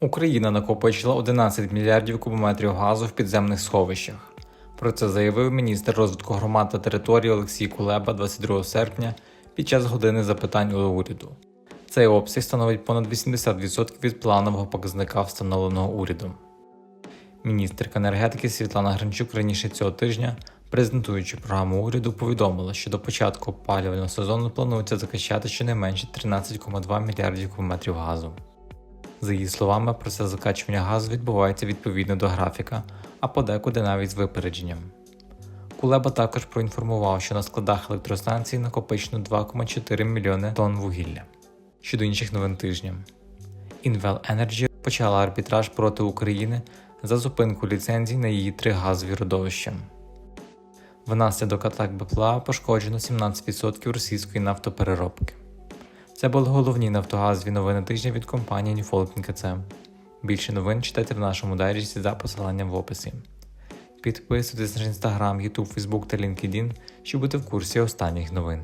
Україна накопичила 11 мільярдів кубометрів газу в підземних сховищах. Про це заявив міністр розвитку громад та територій Олексій Кулеба 22 серпня під час години запитань у уряду. Цей обсяг становить понад 80% від планового показника, встановленого урядом. Міністерка енергетики Світлана Гринчук раніше цього тижня, презентуючи програму уряду, повідомила, що до початку опалювального сезону планується закачати щонайменше 13,2 мільярдів кубометрів газу. За її словами, процес закачування газу відбувається відповідно до графіка, а подекуди навіть з випередженням. Кулеба також проінформував, що на складах електростанції накопичено 2,4 мільйони тонн вугілля. Щодо інших новин тижня, Invel Energy почала арбітраж проти України за зупинку ліцензій на її три газові родовища. Внаслідок атак БПЛА пошкоджено 17% російської нафтопереробки. Це були головні нафтогазові новини тижня від компанії Newfolk КЦ. Більше новин читайте в нашому дайджесті за посиланням в описі. Підписуйтесь на інстаграм, Ютуб, Фейсбук та LinkedIn, щоб бути в курсі останніх новин.